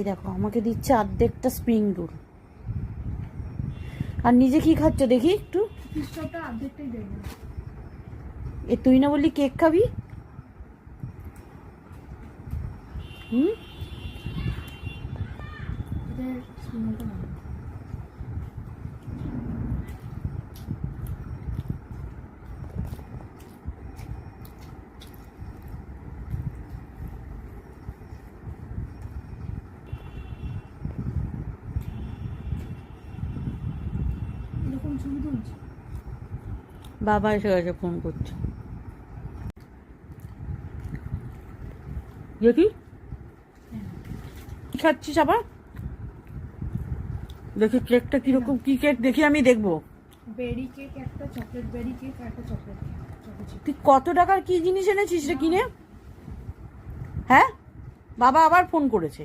এই দেখো আমাকে দিচ্ছে আর্ধেকটা স্প্রিং রোল আর নিজে কি খাচ্ছ দেখি একটু? এ তুই না বললি কেক খাবি? হুম? বাবা এসে গেছে ফোন করছে। দেখি কি? খাচ্ছিস আবার? দেখি কেকটা কীরকম কি কেক দেখি আমি দেখব। বেরি কেক একটা চকলেট বেরি কেক একটা চকলেট কেক চকলেট চিপ তুই কত টাকার কি জিনিস এনেছিস রে কিনে? হ্যাঁ? বাবা আবার ফোন করেছে।